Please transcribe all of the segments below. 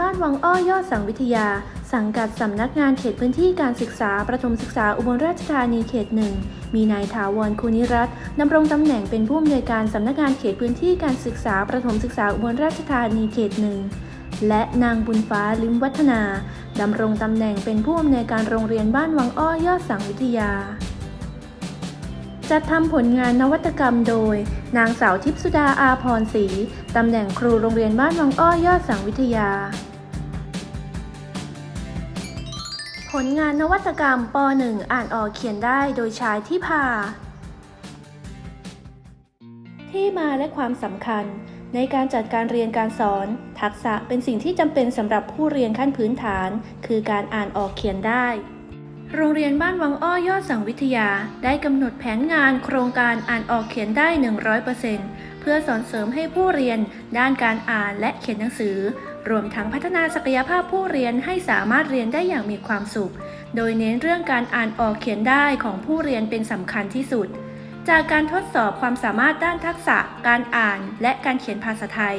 บ้านวังอ้อยอดสังวิทยา สังกัดสำนักงานเขตพื้นที่การศึกษา ประถมศึกษาอุบลราชธานีเขตหนึ่ง มีนายถาวรคุนิรัตน์ดำรงตำแหน่งเป็นผู้อำนวยการสำนักงานเขตพื้นที่การศึกษา ประถมศึกษาอุบลราชธานีเขตหนึ่ง และนางบุญฟ้าลิมวัฒนาดำรงตำแหน่งเป็นผู้อำนวยการโรงเรียนบ้านวังอ้อยอดสังวิทยา จัดทำผลงานนวัตกรรมโดย นางสาวทิพสุดาอาพรศรีตำแหน่งครูโรงเรียนบ้านวังอ้อยยอดสังวิทยา ผลงานนวัตกรรมป .1 อ่านออกเขียนได้โดยชายที่พา ที่มาและความสำคัญ ในการจัดการเรียนการสอน ทักษะเป็นสิ่งที่จำเป็นสำหรับผู้เรียนขั้นพื้นฐาน คือการอ่านออกเขียนได้ โรงเรียนบ้านวังอ้อยอดสังวิทยา ได้กำหนดแผนงานโครงการอ่านออกเขียนได้ 100%เพื่อสอนเสริมให้ผู้เรียนด้านการอ่านและเขียนหนังสือ รวมทั้งพัฒนาศักยภาพผู้เรียนให้สามารถเรียนได้อย่างมีความสุข โดยเน้นเรื่องการอ่านออกเขียนได้ของผู้เรียนเป็นสำคัญที่สุด จากการทดสอบความสามารถด้านทักษะ การอ่าน และการเขียนภาษาไทย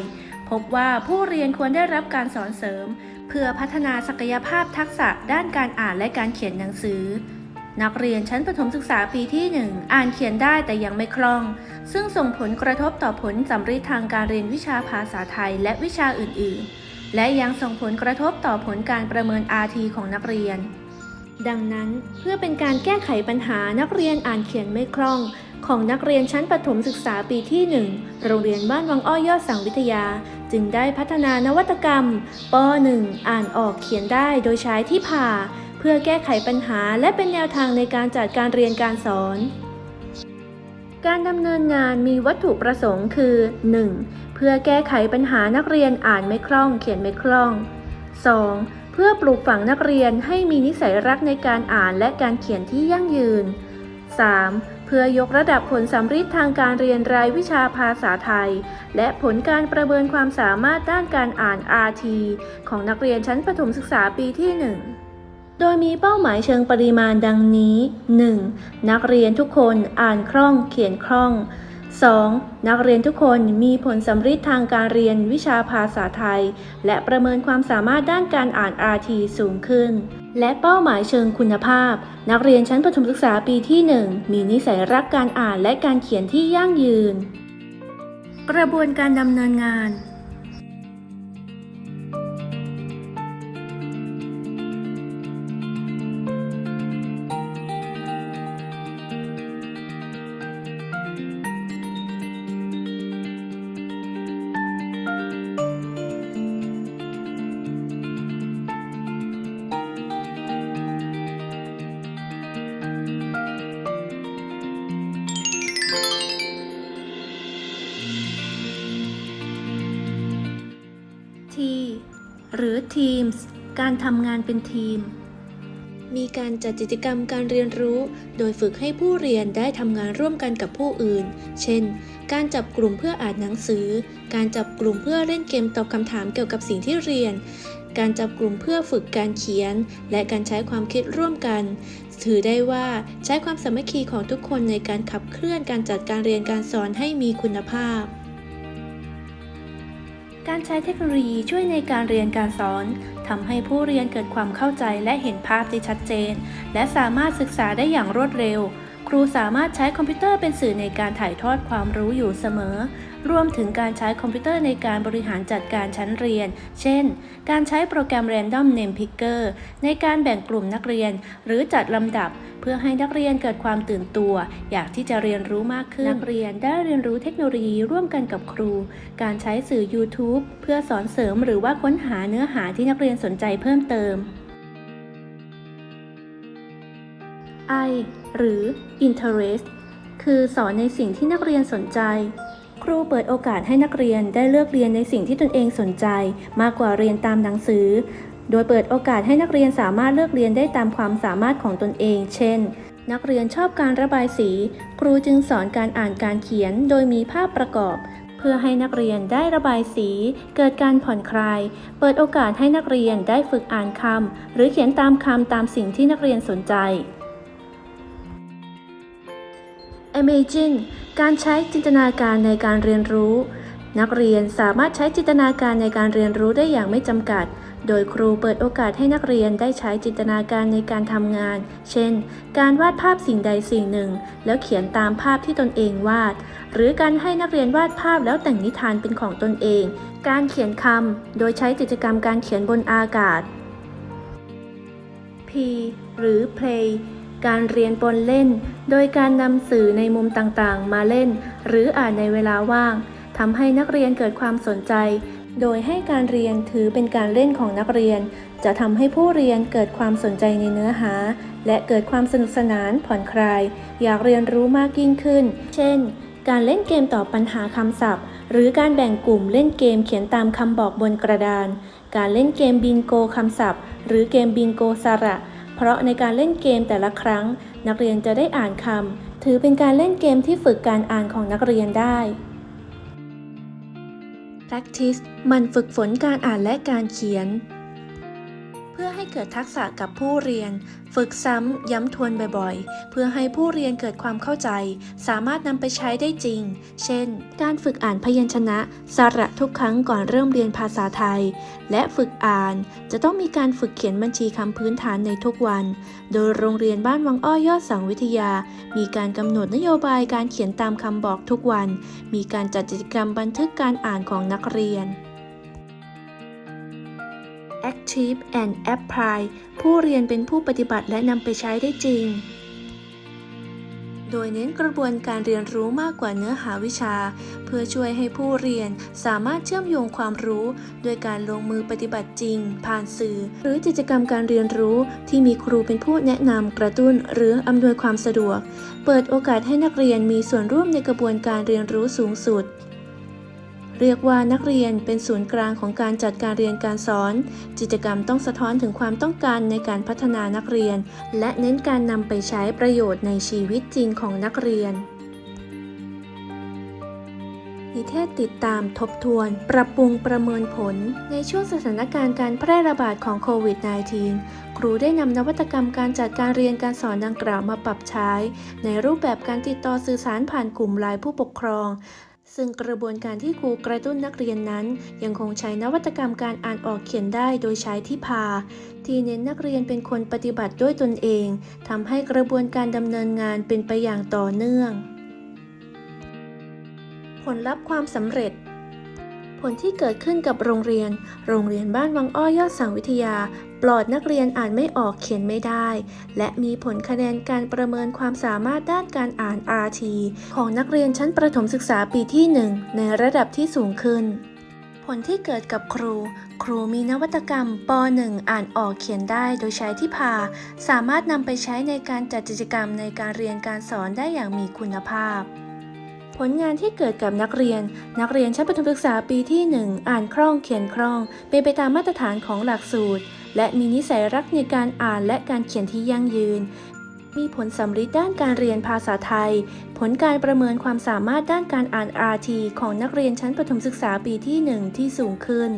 พบว่าผู้เรียนควรได้รับการสอนเสริม เพื่อพัฒนาศักยภาพทักษะด้านการอ่านและการเขียนหนังสือ นักเรียนชั้นประถมศึกษาปีที่ 1 อ่านเขียนได้แต่ยังไม่คล่อง ซึ่งส่งผลกระทบต่อผลสำร็จทางการเรียนวิชาภาษาไทยและวิชาอื่น ๆ และยังส่งผลกระทบต่อผลการประเมิน RT ของนักเรียน ดังนั้นเพื่อเป็นการแก้ไขปัญหานักเรียนอ่านเขียนไม่คล่องของนักเรียนชั้นประถมศึกษาปีที่ 1 โรงเรียนบ้านวังอ้อยยอดสังวิทยา จึงได้พัฒนานวัตกรรมป .1 อ่านออกเขียนได้โดยใช้ที่ผ่า เพื่อแก้ไขปัญหาและเป็นแนวทางในการจัดการเรียนการสอนการดำเนินงานมีวัตถุประสงค์คือ 1. เพื่อแก้ไขปัญหานักเรียนอ่านไม่คล่อง เขียนไม่คล่อง 2. เพื่อปลูกฝังนักเรียนให้มีนิสัยรักในการอ่านและการเขียนที่ยั่งยืน 3. เพื่อยกระดับผลสำฤทธิ์ทางการเรียนรายวิชาภาษาไทย และผลการประเมินความสามารถด้านการอ่าน RT ของนักเรียนชั้นประถมศึกษาปีที่ 1โดยมีเป้าหมายเชิงปริมาณดังนี้ 1. นักเรียนทุกคนอ่านคล่องเขียนคล่อง 2. นักเรียนทุกคนมีผลสำฤทธิ์ทางการเรียนวิชาภาษาไทย และประเมินความสามารถด้านการอ่าน RT สูงขึ้น และเป้าหมายเชิงคุณภาพ นักเรียนชั้นประถมศึกษาปีที่ 1 มีนิสัยรักการอ่านและการเขียนที่ยั่งยืน กระบวนการดำเนินงาน หรือ Teams การทำงานเป็นทีม มีการจัดกิจกรรมการเรียนรู้ โดยฝึกให้ผู้เรียนได้ทำงานร่วมกันกับผู้อื่น เช่น การจับกลุ่มเพื่ออ่านหนังสือ การจับกลุ่มเพื่อเล่นเกมตอบคำถามเกี่ยวกับสิ่งที่เรียน การจับกลุ่มเพื่อฝึกการเขียน และการใช้ความคิดร่วมกัน ถือได้ว่าใช้ความสามัคคีของทุกคนในการขับเคลื่อนการจัดการเรียนการสอนให้มีคุณภาพ การใช้เทคโนโลยีช่วยในการเรียนการสอนทำให้ผู้เรียนเกิดความเข้าใจและเห็นภาพได้ชัดเจน และสามารถศึกษาได้อย่างรวดเร็ว ครูสามารถใช้คอมพิวเตอร์เป็นสื่อในการถ่ายทอดความรู้อยู่เสมอ รวมถึงการใช้คอมพิวเตอร์ในการบริหารจัดการชั้นเรียน เช่น การใช้โปรแกรม Random Name Picker ในการแบ่งกลุ่มนักเรียน หรือจัดลำดับ เพื่อให้นักเรียนเกิดความตื่นตัว อยากที่จะเรียนรู้มากขึ้น นักเรียนได้เรียนรู้เทคโนโลยีร่วมกันกับครู การใช้สื่อ YouTube เพื่อสอนเสริมหรือว่าค้นหาเนื้อหาที่นักเรียนสนใจเพิ่มเติม I หรือ interest คือสอนในสิ่งที่นักเรียนสนใจ ครูเปิดโอกาสให้นักเรียนได้เลือกเรียนในสิ่งที่ตนเองสนใจ มากกว่าเรียนตามหนังสือ โดยเปิดโอกาสให้นักเรียนสามารถเลือกเรียนได้ตามความสามารถของตนเอง เช่น นักเรียนชอบการระบายสี ครูจึงสอนการอ่านการเขียนโดยมีภาพประกอบ เพื่อให้นักเรียนได้ระบายสี เกิดการผ่อนคลาย เปิดโอกาสให้นักเรียนได้ฝึกอ่านคำหรือเขียนตามคำตามสิ่งที่นักเรียนสนใจ Imagine การใช้จินตนาการในการเรียนรู้ นักเรียนสามารถใช้จินตนาการในการเรียนรู้ได้อย่างไม่จำกัด โดยครูเปิดโอกาสให้นักเรียนได้ใช้จินตนาการในการทำงาน เช่น การวาดภาพสิ่งใดสิ่งหนึ่ง แล้วเขียนตามภาพที่ตนเองวาด หรือการให้นักเรียนวาดภาพแล้วแต่งนิทานเป็นของตนเอง การเขียนคำโดยใช้กิจกรรมการเขียนบนอากาศ P หรือ play การเรียนปนเล่น โดยการนำสื่อในมุมต่างๆ มาเล่น หรืออ่านในเวลาว่างทำให้นักเรียนเกิดความสนใจ โดยให้การเรียนถือเป็นการเล่นของนักเรียน จะทำให้ผู้เรียนเกิดความสนใจในเนื้อหา และเกิดความสนุกสนานผ่อนคลาย อยากเรียนรู้มากยิ่งขึ้น เช่น การเล่นเกมตอบปัญหาคำศัพท์ หรือการแบ่งกลุ่มเล่นเกมเขียนตามคำบอกบนกระดาน การเล่นเกมบิงโกคำศัพท์ หรือเกมบิงโกสระ เพราะในการเล่นเกมแต่ละครั้ง นักเรียนจะได้อ่านคำ ถือเป็นการเล่นเกมที่ฝึกการอ่านของนักเรียนได้ Practice มันฝึกฝนการอ่านและการเขียน เพื่อให้เกิดทักษะกับผู้เรียน ฝึกซ้ำ ย้ำทวนบ่อยๆ เพื่อให้ผู้เรียนเกิดความเข้าใจ สามารถนำไปใช้ได้จริง เช่น การฝึกอ่านพยัญชนะ สระทุกครั้งก่อนเริ่มเรียนภาษาไทย และฝึกอ่าน จะต้องมีการฝึกเขียนบัญชีคำพื้นฐานในทุกวัน โดยโรงเรียนบ้านวังอ้อยอดสังวิทยา มีการกำหนดนโยบายการเขียนตามคำบอกทุกวัน มีการจัดกิจกรรมบันทึกการอ่านของนักเรียน Active and Apply ผู้เรียนเป็นผู้ปฏิบัติและนำไปใช้ได้จริง โดยเน้นกระบวนการเรียนรู้มากกว่าเนื้อหาวิชา เพื่อช่วยให้ผู้เรียนสามารถเชื่อมโยงความรู้ โดยการลงมือปฏิบัติจริง ผ่านสื่อ หรือกิจกรรมการเรียนรู้ที่มีครูเป็นผู้แนะนำกระตุ้น หรืออำนวยความสะดวก เปิดโอกาสให้นักเรียนมีส่วนร่วมในกระบวนการเรียนรู้สูงสุด เรียกว่านักเรียนเป็นศูนย์กลางของการจัดการเรียนการสอน กิจกรรมต้องสะท้อนถึงความต้องการในการพัฒนานักเรียน และเน้นการนำไปใช้ประโยชน์ในชีวิตจริงของนักเรียน นิเทศติดตามทบทวน ปรับปรุงประเมินผล ในช่วงสถานการณ์การแพร่ระบาดของโควิด -19 ครูได้นำนวัตกรรมการจัดการเรียนการสอนดังกล่าวมาปรับใช้ ในรูปแบบการติดต่อสื่อสารผ่านกลุ่มไลน์ผู้ปกครอง ซึ่งกระบวนการที่ครูกระตุ้นนักเรียนนั้น ยังคงใช้นวัตกรรมการอ่านออกเขียนได้โดยใช้ที่พา ที่เน้นนักเรียนเป็นคนปฏิบัติด้วยตนเอง ทำให้กระบวนการดำเนินงานเป็นไปอย่างต่อเนื่อง ผลลัพธ์ความสำเร็จผลที่เกิดขึ้นกับโรงเรียน โรงเรียนบ้านวังอ้อยอดสังวิทยา ลอดนักเรียนอ่านไม่ออกเขียนไม่ได้ และมีผลคะแนนการประเมินความสามารถด้านการอ่าน RT ของนักเรียนชั้นประถมศึกษาปีที่ 1 ในระดับที่สูงขึ้น ผลที่เกิดกับครู ครูมีนวัตกรรมป .1 อ่านออกเขียนได้โดยใช้ที่พา สามารถนำไปใช้ในการจัดกิจกรรมในการเรียนการสอนได้อย่างมีคุณภาพผลงานที่เกิดกับนักเรียน นักเรียนชั้นประถมศึกษาปีที่ 1 อ่านคล่องเขียนคล่อง เป็นไปตามมาตรฐานของหลักสูตร และมีนิสัยรักในการอ่านและการเขียนที่ยั่งยืน มีผลสำลิดด้านการเรียนภาษาไทย ผลการประเมินความสามารถด้านการอ่าน RT ของนักเรียนชั้นประถมศึกษาปีที่ 1 ที่สูงขึ้น